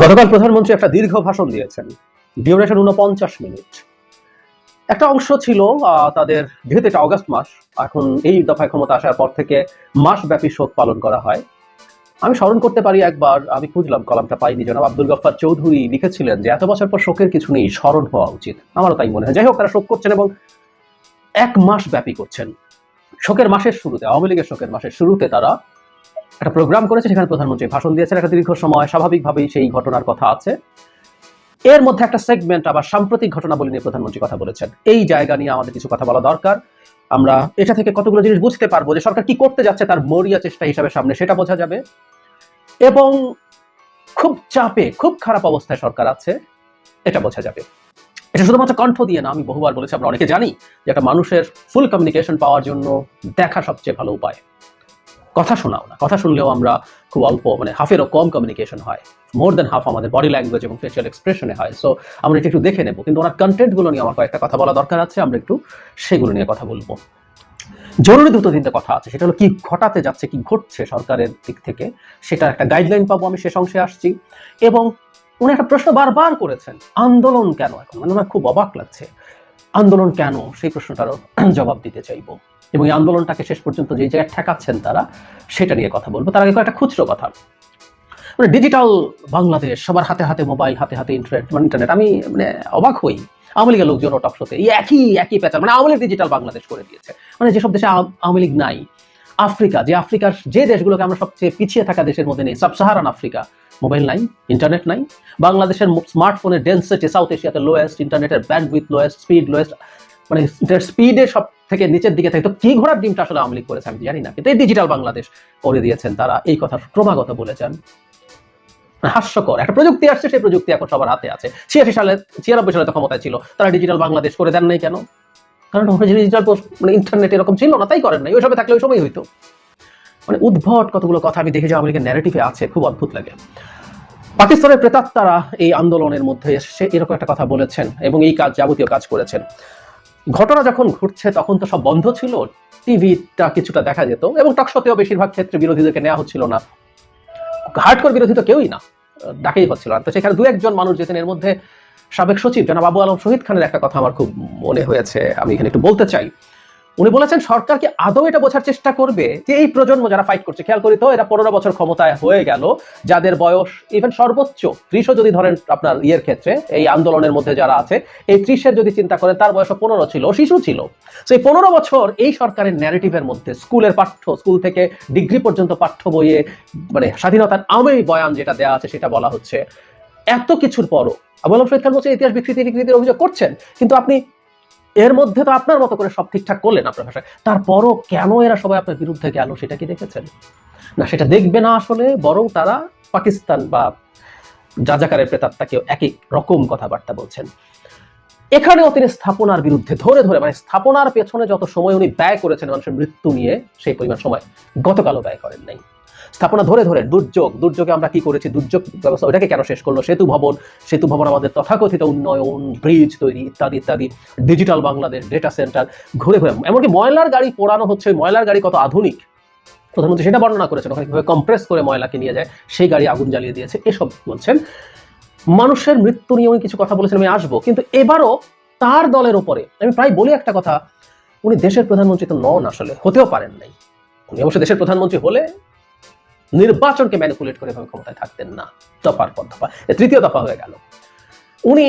গতকাল প্রধানমন্ত্রী একটা দীর্ঘ ভাষণ দিয়েছেন। ডিউরেশন উনপঞ্চাশ মিনিট। একটা অংশ ছিল তাদের, যেহেতু এটা অগস্ট মাস, এখন এই দফায় ক্ষমতা আসার পর থেকে মাসব্যাপী শোক পালন করা হয়। আমি স্মরণ করতে পারি একবার, আমি খুঁজলাম, কলামটা পাইনি, জনাব আব্দুল গফফার চৌধুরী লিখেছিলেন যে, এত বছর পর শোকের কিছু নেই, স্মরণ হওয়া উচিত। আমারও তাই মনে হয়। যাই হোক, তারা শোক করছেন এবং এক মাস ব্যাপী করছেন। শোকের মাসের শুরুতে, আওয়ামী লীগের শোকের মাসের শুরুতে তারা একটা প্রোগ্রাম করেছে সেখানে প্রধানমন্ত্রী ভাষণ দিয়েছেন একটা দীর্ঘ সময়। স্বাভাবিকভাবেই সেই ঘটনার কথা আছে। এর মধ্যে একটা সেগমেন্ট আবার সাম্প্রতিক ঘটনাবলী নিয়ে প্রধানমন্ত্রী কথা বলেছেন। এই জায়গা নিয়ে আমাদের কিছু কথা বলা দরকার। আমরা এটা থেকে কতগুলো জিনিস বুঝতে পারব যে সরকার কি করতে যাচ্ছে তার মরিয়া চেষ্টা হিসাবে সামনে, সেটা বোঝা যাবে। এবং খুব চাপে, খুব খারাপ অবস্থায় সরকার আছে, এটা বোঝা যাবে। এটা শুধুমাত্র কণ্ঠ দিয়ে না, আমি বহুবার বলেছি, আমরা অনেকে জানি যে একটা মানুষের ফুল কমিউনিকেশন পাওয়ার জন্য দেখা সবচেয়ে ভালো উপায়। কথা শোনাও না। কথা শুনলেও আমরা খুব অল্প মানে হাফেরও কম কমিউনিকেশন হয়। মোর দেন হাফ আমাদের বডি ল্যাঙ্গুয়েজ এবং ফেশিয়াল এক্সপ্রেশনে হয়। সো আমরা এটা একটু দেখে নেব। কিন্তু ওনার কন্টেন্টগুলো নিয়ে আমার কয়েকটা কথা বলা দরকার আছে। আমরা একটু সেগুলো নিয়ে কথা বলব। জরুরি দুটো তিনটে কথা আছে। সেটা হলো কি ঘটাতে যাচ্ছে, কি ঘটছে সরকারের দিক থেকে? সেটা একটা গাইডলাইন পাবো আমি শেষ অংশে আসছি। এবং উনি একটা প্রশ্ন বারবার করেছেন, আন্দোলন কেন এখন? মানে আমার খুব অবাক লাগছে। আন্দোলন কেন? সেই প্রশ্নটারও জবাব দিতে চাইব। এবং এই আন্দোলনটাকে শেষ পর্যন্ত যে জায়গায় ঠেকাচ্ছেন তারা, সেটা নিয়ে কথা বলব। তার আগে কয়েকটা খুচরো কথা। মানে ডিজিটাল বাংলাদেশ, সবার হাতে হাতে মোবাইল হাতে হাতে ইন্টারনেট মানে ইন্টারনেট আমি মানে অবাক হই। আওয়ামী লীগের লোকজন টক শোতে এই একই একই প্যাচার মানে আওয়ামী লীগ ডিজিটাল বাংলাদেশ করে দিয়েছে। মানে যেসব দেশে আওয়াম- লীগ নাই, আফ্রিকা, যে আফ্রিকার, যে দেশগুলোকে আমরা সবচেয়ে পিছিয়ে থাকা দেশের মধ্যে নেই, সাব, সাহারান আফ্রিকা। মোবাইল নাই ইন্টারনেট নাই বাংলাদেশের স্মার্টফোনের ডেন্সিটি সাউথ এশিয়াতে লোয়েস্ট ইন্টারনেটের band with lowest speed lowest মানে স্পিডে সব থেকে নিচের দিকে থাকে। তো কি ঘোড়ার ডিমটা আসলে আওয়ামী লীগ করেছে আমি জানি না, কিন্তু এই ডিজিটাল বাংলাদেশ করে দিয়েছেন তারা। এই কথা ক্রমাগত বলেছেন। হাস্যকর। একটা প্রযুক্তি আসছে, সেই প্রযুক্তি এখন সবার হাতে আছে। ছিয়াশি সালে, ছিয়ানব্বই সালে তো ক্ষমতায় ছিল। তারা ডিজিটাল বাংলাদেশ করে দেন নাই কেন? কারণ ডিজিটাল মানে ইন্টারনেট এরকম ছিল না, তাই করেন নাই। ওই সময় থাকলে ওই সময় হইতো। মানে উদ্ভট কতগুলো কথা আমি দেখে যে আওয়ামী ন্যারেটিভে আছে, খুব অদ্ভুত লাগে। পাকিস্তানের প্রেতাত্মারা এই আন্দোলনের মধ্যে এসে এরকম একটা কথা বলেছেন এবং এই কাজ যাবতীয় কাজ করেছেন। ঘটনা যখন ঘটছে, তখন তো সব বন্ধ ছিল, টিভিটা কিছুটা দেখা যেত এবং টকশতেও বেশিরভাগ ক্ষেত্রে বিরোধীদেরকে নেওয়া হচ্ছিল না। হার্ডকোর বিরোধী তো কেউই না, ডাকেই হচ্ছিল না। তো সেখানে দু একজন মানুষ যেতেন এর মধ্যে সাবেক সচিব জনাব আবু আলম শহীদ খানের একটা কথা আমার খুব মনে হয়েছে, আমি এখানে একটু বলতে চাই। উনি বলেছেন সরকার কি আদৌ এটা বোঝার চেষ্টা করবে যে এই প্রজন্ম যারা ফাইট করছে। খেয়াল করি তো, এরা পনেরো বছর ক্ষমতায় হয়ে গেল, যাদের বয়স ইভেন সর্বোচ্চ, ত্রিশও যদি ধরেন আপনার ইয়ের ক্ষেত্রে, এই আন্দোলনের মধ্যে যারা আছে, এই ত্রিশের যদি চিন্তা করেন, তার বয়স পনেরো ছিল, শিশু ছিল। সেই পনেরো বছর এই সরকারের ন্যারেটিভের মধ্যে, স্কুলের পাঠ্য, স্কুল থেকে ডিগ্রি পর্যন্ত পাঠ্য বইয়ে মানে স্বাধীনতার আমের বয়ান যেটা দেওয়া আছে, সেটা বলা হচ্ছে। এত কিছুর পরও, আবু আলম শহীদ খান বলছে, ইতিহাস বিকৃতি বিকৃতির অভিযোগ করছেন, কিন্তু আপনি এর মধ্যে তো আপনার মতো করে সব ঠিকঠাক করলেন আপনার ভাষায়। তারপরও কেন এরা সবাই আপনার বিরুদ্ধে গেল, সেটা কি দেখেছেন? না, সেটা দেখবে না আসলে, বরং তারা পাকিস্তান বা যাজাকারের প্রেতাত্মাকেও একই রকম কথাবার্তা বলছেন। এখানেও তিনি স্থাপনার বিরুদ্ধে ধরে ধরে মানে স্থাপনার পেছনে যত সময় উনি ব্যয় করেছেন মানুষের মৃত্যু নিয়ে, সেই পরিমাণ সময় গতকালও ব্যয় করেন নাই। স্থাপনা ধরে ধরে দুর্যোগ, দুর্যোগে আমরা কি করেছি? দুর্যোগ ব্যবস্থা ওটাকে কেন শেষ করল? সেতু ভবন সেতু ভবন আমাদের তথাকথিত উন্নয়ন ব্রিজ তৈরি ইত্যাদি ইত্যাদি ডিজিটাল বাংলাদেশ ডেটা সেন্টার ঘুরে ঘুরে। এমনকি ময়লার গাড়ি পোড়ানো হচ্ছে, ময়লার গাড়ি কত আধুনিক। প্রধানমন্ত্রী সেটা বর্ণনা করেছেন, ওখানে কীভাবে কম্প্রেস করে ময়লাকে নিয়ে যায়, সেই গাড়ি আগুন জ্বালিয়ে দিয়েছে, এসব বলছেন। মানুষের মৃত্যু নিয়ে উনি কিছু কথা বলেছেন, আমি আসব। কিন্তু এবারও তার দলের ওপরে, আমি প্রায় বলি একটা কথা, উনি দেশের প্রধানমন্ত্রী তো নন আসলে, হতেও পারেন নাই। উনি অবশ্য দেশের প্রধানমন্ত্রী হলে নির্বাচনকে ম্যানিপুলেট করে এভাবে ক্ষমতায় থাকতেন না। দফার পর দফা। তৃতীয় দফা হয়ে গেল। উনি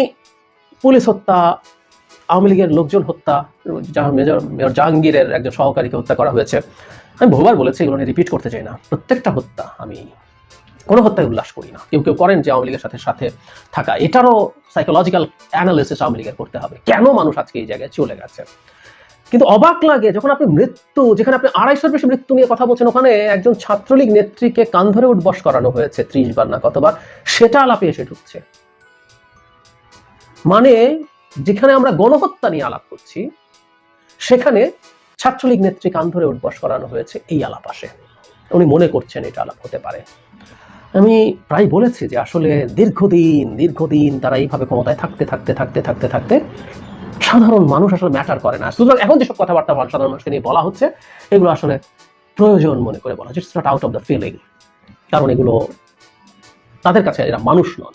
পুলিশ হত্যা, আওয়ামী লীগের লোকজন হত্যা মেজর, মেয়র জাহাঙ্গীরের একজন সহকারীকে হত্যা করা হয়েছে। আমি বহুবার বলেছি, এগুলো নিয়ে রিপিট করতে চাই না। প্রত্যেকটা হত্যা আমি কোনো হত্যায় উল্লাস করি না। কেউ কেউ করেন যে আওয়ামী লীগের সাথে সাথে থাকা। এটারও সাইকোলজিক্যাল অ্যানালিসিস আওয়ামী লীগের করতে হবে। কেন মানুষ আজকে এই জায়গায় চলে গেছে? কিন্তু অবাক লাগে যখন আপনি মৃত্যু, যেখানে আপনি আড়াইশোর বেশি মৃত্যু নিয়ে কথা বলছেন, ওখানে একজন ছাত্রলীগ নেত্রীকে কান ধরে উঠবস করানো হয়েছে ত্রিশ বার না কতবার, সেটা আলাপে এসে ঢুকছে। মানে যেখানে আমরা গণহত্যা নিয়ে আলাপ করছি, সেখানে ছাত্রলীগ নেত্রী কান ধরে উঠবস করানো হয়েছে এই আলাপ আসে। উনি মনে করছেন এটা আলাপ হতে পারে। আমি প্রায় বলেছি যে আসলে দীর্ঘদিন দীর্ঘদিন তারা এইভাবে ক্ষমতায় থাকতে থাকতে থাকতে থাকতে থাকতে সাধারণ মানুষ আসলে ম্যাটার করে না। সুতরাং এখন যেসব কথাবার্তা সাধারণ মানুষকে নিয়ে বলা হচ্ছে, এগুলো আসলে প্রয়োজন মনে করে বলা হচ্ছে। Not out of the feeling কারণ এগুলো তাদের কাছে এরা মানুষ নন।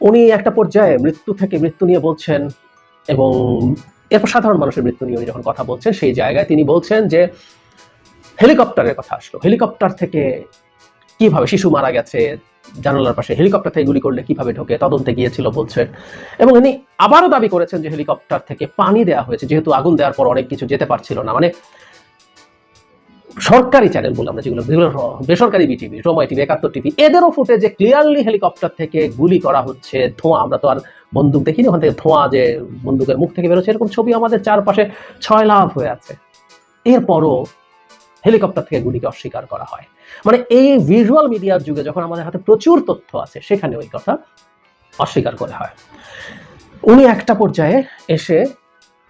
উনি একটা পর্যায়ে মৃত্যু থেকে মৃত্যু নিয়ে বলছেন এবং এরপর সাধারণ মানুষের মৃত্যু নিয়ে উনি যখন কথা বলছেন, সেই জায়গায় তিনি বলছেন যে হেলিকপ্টারের কথা আসলো। হেলিকপ্টার থেকে কীভাবে শিশু মারা গেছে জানালার পাশে হেলিকপ্টার থেকে গুলি করলে কীভাবে ঢোকে, তদন্তে গিয়েছিল বলছেন। এবং উনি আবারও দাবি করেছেন যে হেলিকপ্টার থেকে পানি দেওয়া হয়েছে, যেহেতু আগুন দেওয়ার পর অনেক কিছু যেতে পারছিল না। মানে সরকারি চ্যানেল বলে আমরা যেগুলো বেসরকারি বিটিভি সময় টিভি একাত্তর টিভি এদেরও ফুটেজে ক্লিয়ারলি হেলিকপ্টার থেকে গুলি করা হচ্ছে। ধোঁয়া, আমরা তো আর বন্দুক দেখিনি, ওখান থেকে ধোঁয়া যে বন্দুকের মুখ থেকে বেরোচ্ছে, এরকম ছবি আমাদের চারপাশে ছয় লাভ হয়ে আছে। এরপরও হেলিকপ্টার থেকে গুলিকে অস্বীকার করা হয়। মানে এই ভিজুয়াল মিডিয়ার যুগে যখন আমাদের হাতে প্রচুর তথ্য আছে, সেখানে ওই কথা অস্বীকার করা হয়। উনি একটা পর্যায়ে এসে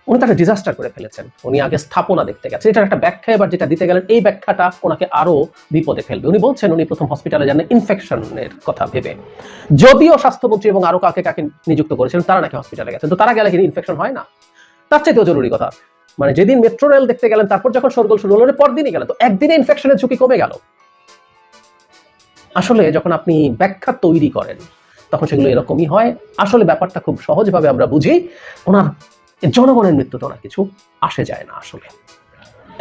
উনি তাকে ডিজাস্টার করে ফেলেছেন। উনি আগে স্থাপনা দেখতে গেছেন। এটার একটা ব্যাখ্যা এবার যেটা দিতে গেলেন, এই ব্যাখ্যাটা ওনাকে আরও বিপদে ফেলবে। উনি বলছেন, উনি প্রথম হসপিটালে যান ইনফেকশনের কথা ভেবে। যদিও স্বাস্থ্যমন্ত্রী এবং আরও কাকে কাকে নিযুক্ত করেছেন তারা নাকি হসপিটালে গেছেন। তো তারা গেলে কিন্তু ইনফেকশন হয় না? তার চাইতেও জরুরি কথা। মানে যেদিন মেট্রো রেল দেখতে গেলেন, তারপর যখন সরগোল শুরু হলো পরদিনই গেলেন। তো একদিনে ইনফেকশনের ঝুঁকি কমে গেল। আসলে যখন আপনি ব্যাখ্যা তৈরি করেন, তখন সেগুলো এরকমই হয়। আসলে ব্যাপারটা খুব সহজভাবে আমরা বুঝি, ওনার জনগণের মৃত্যুতে ওনার কিছু আসে যায় না আসলে।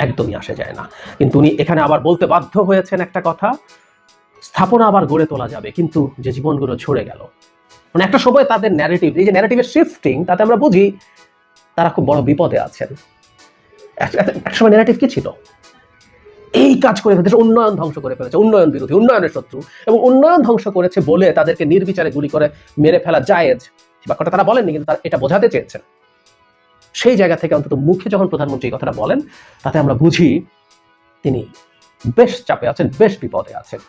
একদমই আসে যায় না। কিন্তু উনি এখানে আবার বলতে বাধ্য হয়েছেন একটা কথা, স্থাপনা আবার গড়ে তোলা যাবে, কিন্তু যে জীবনগুলো ঝরে গেল মানে একটা সময় তাদের ন্যারেটিভ এই যে ন্যারেটিভের শিফটিং তাতে আমরা বুঝি তারা খুব বড় বিপদে আছেন। এক সময় ন্যারেটিভ কি ছিল? এই কাজ করে ফেলেছে, উন্নয়ন ধ্বংস করে ফেলেছে, উন্নয়ন বিরোধী, উন্নয়নের শত্রু। এবং উন্নয়ন ধ্বংস করেছে বলে তাদেরকে নির্বিচারে গুলি করে মেরে ফেলা জায়েজ। বা কথা তারা বলেননি, কিন্তু তারা এটা বোঝাতে চেয়েছেন। সেই জায়গা থেকে অন্তত মুখে যখন প্রধানমন্ত্রী এই কথাটা বলেন, তাতে আমরা বুঝি তিনি বেশ চাপে আছেন, বেশ বিপদে আছেন।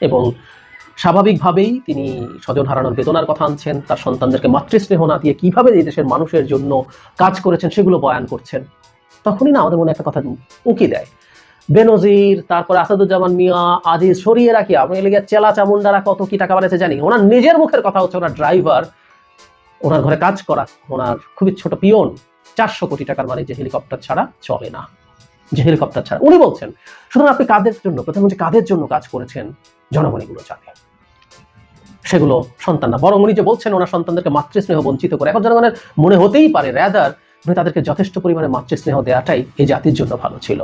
এবং স্বাভাবিকভাবেই তিনি স্বজন হারানোর বেদনার কথা আনছেন, তার সন্তানদেরকে মাতৃস্নেহ না দিয়ে কীভাবে এই দেশের মানুষের জন্য কাজ করেছেন সেগুলো বয়ান করছেন, তখনই না আমাদের মনে একটা কথা উঁকি দেয়। বেনজির, তারপর আসাদুজ্জামান মিয়া, আজিজ, সরিয়ে রাখি। আপনি লেগে চেলা চামুন্ডারা কত কি টাকা বাড়াচ্ছে জানি। ওনার নিজের মুখের কথা হচ্ছে ওনার ড্রাইভার ওনার ঘরে কাজ করা, ওনার খুবই ছোট পিয়ন। চারশো কোটি টাকার মানে যে হেলিকপ্টার ছাড়া চলে না। যে হেলিকপ্টার ছাড়া। উনি বলছেন সুতরাং আপনি কাদের জন্য প্রধানমন্ত্রী কাদের জন্য কাজ করেছেন জনগণ এগুলো জানে সেগুলো সন্তান না বরং উনি যে বলছেন, ওনার সন্তানদেরকে মাতৃস্নেহ বঞ্চিত করে। এখন জনগণের মনে হতেই পারে র্যাদার উনি তাদেরকে যথেষ্ট পরিমাণে মাতৃস্নেহ দেওয়াটাই এই জাতির জন্য ভালো ছিল।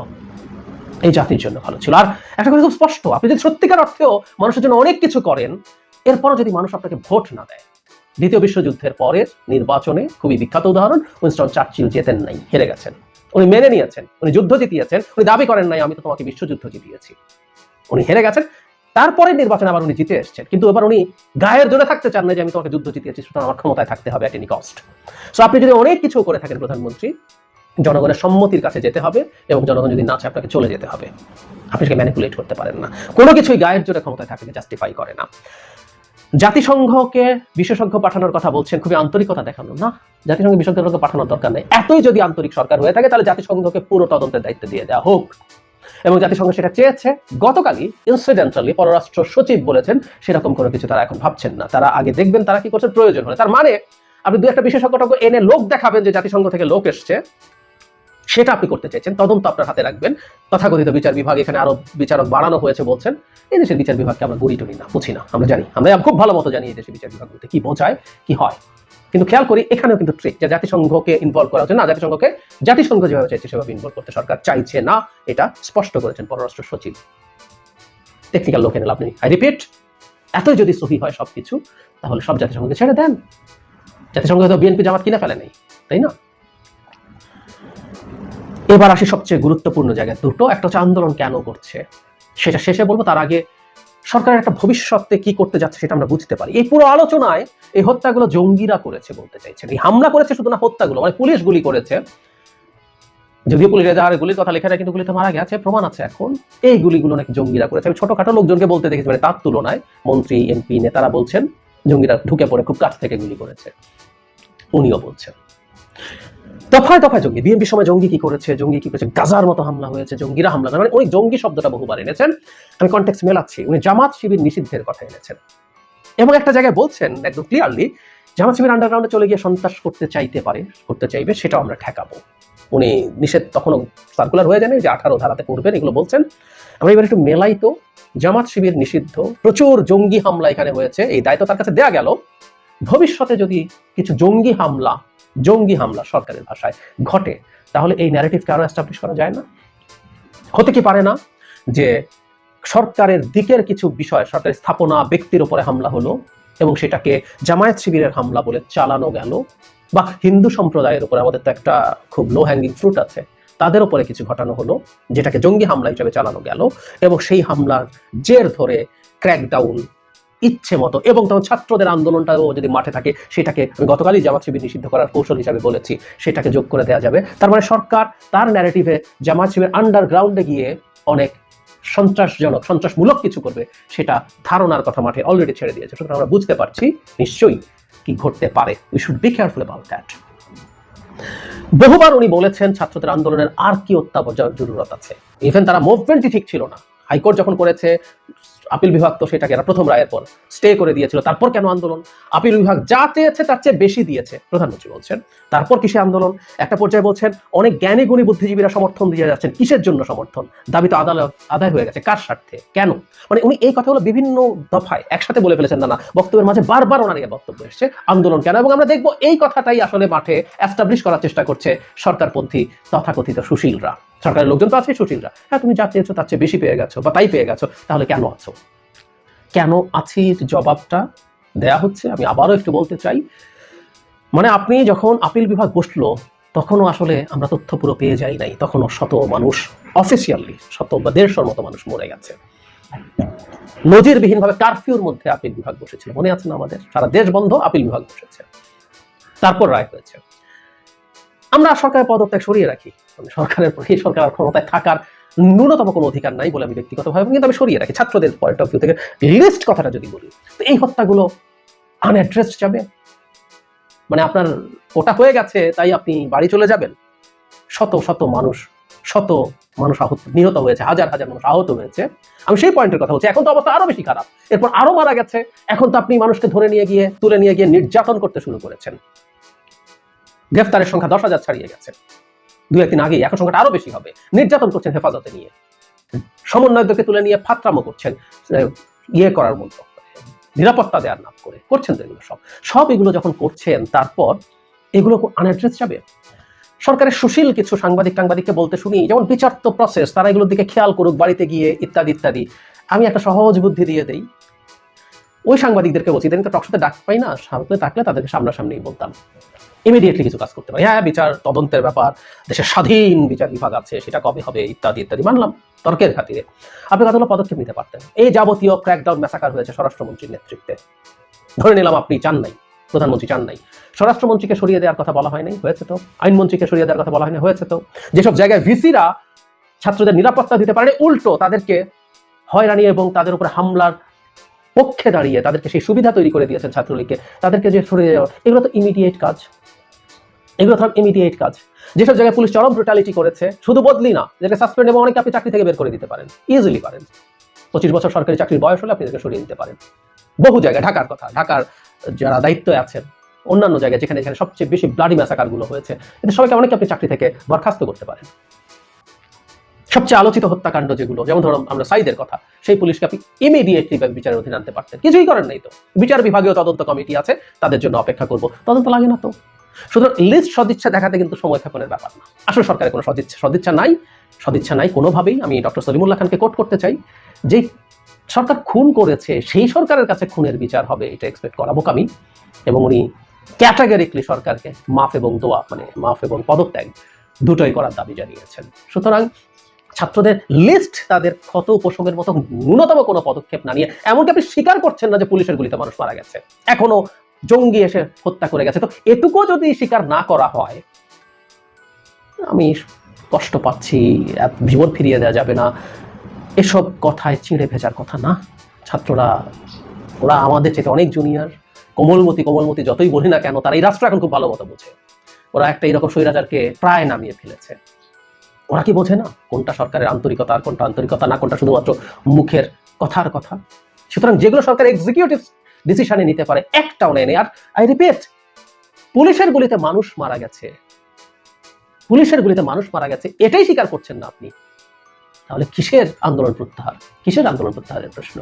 এই জাতির জন্য ভালো ছিল। আর একটা কথা খুব স্পষ্ট, আপনি যদি সত্যিকার অর্থেও মানুষের জন্য অনেক কিছু করেন, এরপরও যদি মানুষ আপনাকে ভোট না দেয়, দ্বিতীয় বিশ্বযুদ্ধের পরের নির্বাচনে খুবই বিখ্যাত উদাহরণ, উইনস্টন চার্চিল জেতেন নাই, হেরে গেছেন। উনি মেনে নিয়েছেন, উনি যুদ্ধ জিতিয়েছেন, উনি দাবি করেন নাই, আমি তো তোমাকে বিশ্বযুদ্ধ জিতিয়েছি। উনি হেরে গেছেন। তারপরে নির্বাচন আবার উনি জিতে এসেছেন। কিন্তু এবার উনি গায়ের জোরে থাকতে চান না যে, আমি তোমাকে যুদ্ধ জিতিয়েছি, সুতরাং আমার ক্ষমতায় থাকতে হবে অ্যাট এনি কস্ট সো আপনি যদি অনেক কিছু করে থাকেন প্রধানমন্ত্রী জনগণের সম্মতির কাছে যেতে হবে এবং জনগণ যদি না চায়, আপনাকে চলে যেতে হবে। আপনি সেটাকে ম্যানিপুলেট করতে পারেন না। কোনো কিছুই গায়ের জোরে ক্ষমতায় থাকলে জাস্টিফাই করে না। জাতিসংঘকে বিশেষজ্ঞ পাঠানোর কথা বলছেন, খুবই আন্তরিকতা দেখানো, না? জাতিসংঘ বিশেষজ্ঞ পাঠানোর দরকার নেই। এতই যদি আন্তরিক সরকার হয়ে থাকে, তাহলে জাতিসংঘকে পুরো তদন্তের দায়িত্ব দিয়ে দেওয়া হোক। এবং জাতিসংঘ সেটা চেয়েছে, গতকালই ইনসিডেন্টালি পররাষ্ট্র সচিব বলেছেন, সেরকম কোনো কিছু তারা এখন ভাবছেন না। তারা আগে দেখবেন তারা কি করছে প্রয়োজন হলে। তার মানে আপনি দু একটা বিশেষজ্ঞ এনে লোক দেখাবেন যে জাতিসংঘ থেকে লোক এসছে। সেটা আপনি করতে চাইছেন, তদন্ত আপনার হাতে রাখবেন। তথাকথিত বিচার বিভাগ, এখানে আরও বিচারক বাড়ানো হয়েছে বলছেন। এই দেশের বিচার বিভাগকে আমরা গুড়ি টুনি না, বুঝি না, আমরা জানি। আমরা খুব ভালো মতো জানি এই দেশের বিচার বিভাগ বলতে কি বোঝায়, কি হয়। কিন্তু খেয়াল করি, এখানেও কিন্তু ট্রিক যে জাতিসংঘকে ইনভলভ করা হচ্ছে। না, জাতিসংঘকে, জাতিসংঘ যেভাবে চাইছে, সেভাবে ইনভলভ করতে সরকার চাইছে না। এটা স্পষ্ট করেছেন পররাষ্ট্র সচিব। টেকনিক্যাল লোক এনে লাভ নেই। আই রিপিট এতই যদি সহি হয় সবকিছু, তাহলে সব জাতিসংঘকে ছেড়ে দেন। জাতিসংঘ হয়তো বিএনপি জামাত কিনে ফেলে নেই, তাই না? এবার আসি সবচেয়ে গুরুত্বপূর্ণ জায়গায়। দুটো, একটা হচ্ছে আন্দোলন কেন করছে? সেটা শেষে বলব, তার আগে সরকারের একটা ভবিষ্যতে কি করতে যাচ্ছে সেটা আমরা বুঝতে পারি। এই পুরো আলোচনায় এই হত্যাগুলো জঙ্গিরা করেছে বলতে চাইছেন। এই হামলা করেছে শুধু না হত্যাগুলো মানে পুলিশ গুলি করেছে। যদিও পুলিশ এজাহারে গুলির কথা লেখা কিন্তু গুলিতে মারা গেছে, প্রমাণ আছে এখন। এই গুলিগুলো নাকি জঙ্গিরা করেছে। আমি ছোটখাটো লোকজনকে বলতে দেখেছি মানে তার তুলনায় মন্ত্রী, এমপি, নেতারা বলছেন, জঙ্গিরা ঢুকে পড়ে, খুব কাছ থেকে গুলি করেছে। উনিও বলছেন। দফায় দফায় জঙ্গি, বিএনপি সময় জঙ্গি কি করেছে, জঙ্গি কি করেছে? গাজার মতো হামলা হয়েছে, জঙ্গিরা হামলা মানে উনি জঙ্গি শব্দটা বহুবার এনেছেন। আমি কন্টেক্স মেলাচ্ছি। উনি জামাত শিবির নিষিদ্ধের কথা এনেছেন। এবং একটা জায়গায় বলছেন, একদম ক্লিয়ারলি জামাত শিবির আন্ডারগ্রাউন্ডে চলে গিয়ে সন্ত্রাস করতে চাইতে পারে, করতে চাইবে, সেটাও আমরা ঠেকাবো। উনি নিষেধ তখনও সার্কুলার হয়ে যায়নি, যে আঠারো ধারাতে করবেন, এগুলো বলছেন। আমরা এবার একটু মেলাই তো, জামাত শিবির নিষিদ্ধ, প্রচুর জঙ্গি হামলা এখানে হয়েছে, এই দায়িত্ব তার কাছে দেয়া গেল। ভবিষ্যতে যদি কিছু জঙ্গি হামলা জঙ্গি হামলা সরকারের ভাষায় ঘটে। তাহলে এই ন্যারেটিভকে আরও এস্টাবলিশ করা যায় না? হতে কি পারে না যে সরকারের দিকের কিছু বিষয়, সরকারের স্থাপনা, ব্যক্তির উপরে হামলা হলো এবং সেটাকে জামায়াত শিবিরের হামলা বলে চালানো গেল বা হিন্দু সম্প্রদায়ের উপরে আমাদের তো একটা খুব লো হ্যাঙ্গিং ফ্রুট আছে, তাদের উপরে কিছু ঘটানো হলো যেটাকে জঙ্গি হামলা হিসেবে চালানো গেল এবং সেই হামলার জের ধরে ক্র্যাকডাউন ইচ্ছে মতো। এবং তখন ছাত্রদের আন্দোলনটাও যদি মাঠে থাকে, সেটাকে গতকালই জামাত শিবির নিষিদ্ধ করার কৌশল হিসাবে বলেছি, সেটাকে যোগ করে দেওয়া যাবে। তার মানে সরকার তার ন্যারেটিভে জামাত শিবির আন্ডারগ্রাউন্ডে গিয়ে অনেক সন্ত্রাসজনক, সন্ত্রাসমূলক কিছু করবে, সেটা ধারণার কথা মাঠে অলরেডি ছেড়ে দিয়েছে। সুতরাং আমরা বুঝতে পারছি নিশ্চয়ই কি ঘটতে পারে। We should be careful about that বহুবার উনি বলেছেন ছাত্রদের আন্দোলনের আর কি অত্যাবশ্যক জরুরত আছে। ইভেন তারা মুভমেন্টই ঠিক ছিল না। হাইকোর্ট যখন করেছে আপিল বিভাগ তো সেটাকে প্রথম রায়ের পর স্টে করে দিয়েছিল। তারপর কেন আন্দোলন? আপিল বিভাগ যা চেয়েছে তার চেয়ে বেশি দিয়েছে, প্রধানমন্ত্রী বলছেন। তারপর কিসে আন্দোলন? একটা পর্যায়ে বলছেন, অনেক জ্ঞানী, গুণী বুদ্ধিজীবীরা সমর্থন দিয়ে যাচ্ছেন। কিসের জন্য সমর্থন? দাবি তো আদালত, আদায় হয়ে গেছে। কার স্বার্থে? কেন? মানে উনি এই কথাগুলো বিভিন্ন দফায় একসাথে বলে ফেলেছেন না বক্তব্যের মাঝে বারবার ওনার এই বক্তব্য এসছে। আন্দোলন কেন? এবং আমরা দেখব এই কথাটাই আসলে মাঠে অ্যাস্টাবলিশ করার চেষ্টা করছে সরকারপন্থী তথাকথিত সুশীলরা। সরকারের লোকজন তো আছে, সুশীলরা। হ্যাঁ তুমি যা চেয়েছো তার চেয়ে বেশি পেয়ে গেছো বা তাই পেয়ে গেছো, তাহলে কেন আছো? কেন আছি জবাবটা দেয়া হচ্ছে? আমি আবারও একটু বলতে চাই। মানে আপনি যখন আপিল বিভাগ বসল, তখনও আসলে আমরা তথ্য পুরো পেয়ে যাই নাই। তখনও শত মানুষ অফিসিয়ালি শত বা দেড়শোর মতো মানুষ মরে গেছে। নজিরবিহীনভাবে কারফিউর মধ্যে আপিল বিভাগ বসেছিল। মনে আছে না আমাদের? সারা দেশ বন্ধ, আপিল বিভাগ বসেছে। তারপর রায় হয়েছে। আমরা সরকারের পদত্যাগ সরিয়ে রাখি। মানে সরকারের এই সরকার ক্ষমতায় থাকার ন্যূনতম কোনো অধিকার নাই বলে আমি ব্যক্তিগতভাবে কিন্তু আমি সরিয়ে রাখি। ছাত্রদের পয়েন্ট অফ ভিউ থেকে লিস্ট কথাটা যদি বলি, তো এই হত্যাগুলো আনঅ্যাড্রেসড যাবে? মানে আপনার ওটা হয়ে গেছে, তাই আপনি বাড়ি চলে যাবেন। শত শত মানুষ শত মানুষ আহত, নিহত হয়েছে, হাজার হাজার মানুষ আহত হয়েছে। আমি সেই পয়েন্টের কথা বলছি, এখন তো অবস্থা আরও বেশি খারাপ। এরপর আরও মারা গেছে। এখন তো আপনি মানুষকে ধরে নিয়ে গিয়ে, তুলে নিয়ে গিয়ে নির্যাতন করতে শুরু করেছেন। গ্রেফতারের সংখ্যা দশ হাজার ছাড়িয়ে গেছে। দু একদিন আগেই এখন সংখ্যাটা আরও বেশি হবে। নির্যাতন করছেন হেফাজতে নিয়ে। সমন্বয়কদেরকে তুলে নিয়ে ফাত্রামো করছেন ইয়ে করার মতো। নিরাপত্তা দেওয়ার নাম করে করছেন তো এগুলো সব। সব এগুলো যখন করছেন, তারপর এগুলো আনঅ্যাড্রেস যাবে? সরকারের সুশীল কিছু সাংবাদিক টাংবাদিককে বলতে শুনি, যেমন বিচার তো প্রসেস তারা এগুলোর দিকে খেয়াল করুক, বাড়িতে গিয়ে ইত্যাদি ইত্যাদি। আমি একটা সহজ বুদ্ধি দিয়ে দেই। ওই সাংবাদিকদেরকে বলছি এদেরকে টকশোতে ডাক পাই না, সামনে ডাকলে তাদেরকে সামনাসামনি বলতাম। ইমিডিয়েটলি কিছু কাজ করতে পারি। হ্যাঁ বিচার তদন্তের ব্যাপার, দেশের স্বাধীন বিচার বিভাগ আছে, সেটা কবে হবে, ইত্যাদি ইত্যাদি। মানলাম, তর্কের খাতিরে। আপনি কতগুলো পদক্ষেপ নিতে পারতেন। এই যাবতীয় ক্র্যাকডাউন ম্যাসাকার হয়েছে স্বরাষ্ট্রমন্ত্রীর নেতৃত্বে। ধরে নিলাম আপনি চান নাই, প্রধানমন্ত্রী চান নাই। স্বরাষ্ট্রমন্ত্রীকে সরিয়ে দেওয়ার কথা বলা হয় নাই, হয়েছে তো। আইনমন্ত্রীকে সরিয়ে দেওয়ার কথা বলা হয়নি হয়েছে তো। যেসব জায়গায় ভিসিরা ছাত্রদের নিরাপত্তা দিতে পারে উল্টো তাদেরকে হয়রানি এবং তাদের উপরে হামলার পক্ষে দাঁড়িয়ে তাদেরকে সেই সুবিধা তৈরি করে দিয়েছেন ছাত্রলীগকে। তাদেরকে যে সরিয়ে দেওয়া এগুলো তো ইমিডিয়েট কাজ। এগুলো তো ইমিডিয়েট কাজ। যেসব জায়গায় পুলিশ চরম ব্রুটালিটি করেছে, শুধু বদলি না যেটাকে সাসপেন্ড এবং অনেকে আপনি চাকরি থেকে বের করে দিতে পারেন ইজিলি পারেন। পঁচিশ বছর সরকারি চাকরির বয়স হলে আপনি এদেরকে সরিয়ে দিতে পারেন। বহু জায়গায়, ঢাকার কথা, ঢাকার যারা দায়িত্ব আছেন, অন্যান্য জায়গায় যেখানে যেখানে সবচেয়ে বেশি ব্লাডি ম্যাসাকারগুলো হয়েছে, এদের সবাইকে অনেকে আপনি চাকরি থেকে বরখাস্ত করতে পারেন। সবচেয়ে আলোচিত হত্যাকাণ্ড যেগুলো, যেমন ধরুন আমরা সাইদের কথা, সেই পুলিশকে আপনি ইমিডিয়েটলি বিচারের অধীনে আনতে পারতেন। কিছুই করেন নাই তো। বিচার বিভাগীয় তদন্ত কমিটি আছে, তাদের জন্য অপেক্ষা করব। তদন্ত লাগে না তো। সুতরাং লিস্ট সদিচ্ছা দেখাতে কিন্তু সময় ক্ষেপণের ব্যাপার না। আসলে সরকারের কোনো সদিচ্ছা সদিচ্ছা নাই। সদিচ্ছা নাই কোনোভাবেই। আমি ডক্টর সলিমুল্লাহ খানকে কোট করতে চাই যে, সরকার খুন করেছে, সেই সরকারের কাছে খুনের বিচার হবে, এটা এক্সপেক্ট করা বোকামি এবং উনি ক্যাটাগরিকলি সরকারকে মাফ এবং দোয়া মানে মাফ এবং পদত্যাগ দুটোই করার দাবি জানিয়েছেন। সুতরাং ছাত্রদের লিস্ট তাদের ক্ষত উপশমের মতো ন্যূনতম কোনো পদক্ষেপ না নিয়ে, এমনকি আপনি স্বীকার করছেন না যে পুলিশের গুলিতে মানুষ মারা গেছে। এখনও জঙ্গি এসে হত্যা করে গেছে। তো এটুকু যদি স্বীকার না করা হয়, আমি কষ্ট পাচ্ছি জীবন ফিরিয়ে দেওয়া যাবে না। এসব কথায় চিঁড়ে ভেজার কথা না। ছাত্ররা, ওরা আমাদের চেয়ে অনেক জুনিয়র কোমলমতি কোমলমতি যতই বলি না কেন, তারা এই রাষ্ট্র এখন খুব ভালো মতো বোঝে। ওরা একটা এরকম স্বৈরাচারকে প্রায় নামিয়ে ফেলেছে। ওরা কি বোঝে না কোনটা সরকারের আন্তরিকতা আর কোনটা আন্তরিকতা না, কোনটা শুধুমাত্র মুখের কথার কথা? সুতরাং যেগুলো সরকার এক্সিকিউটিভ ডিসিশনে নিতে পারে, একটাও নেয়নি। আর আই রিপিট পুলিশের গুলিতে মানুষ মারা গেছে। পুলিশের গুলিতে মানুষ মারা গেছে, এটাই স্বীকার করছেন না আপনি। তাহলে কিসের আন্দোলন প্রত্যাহার? কিসের আন্দোলন প্রত্যাহারের প্রশ্ন?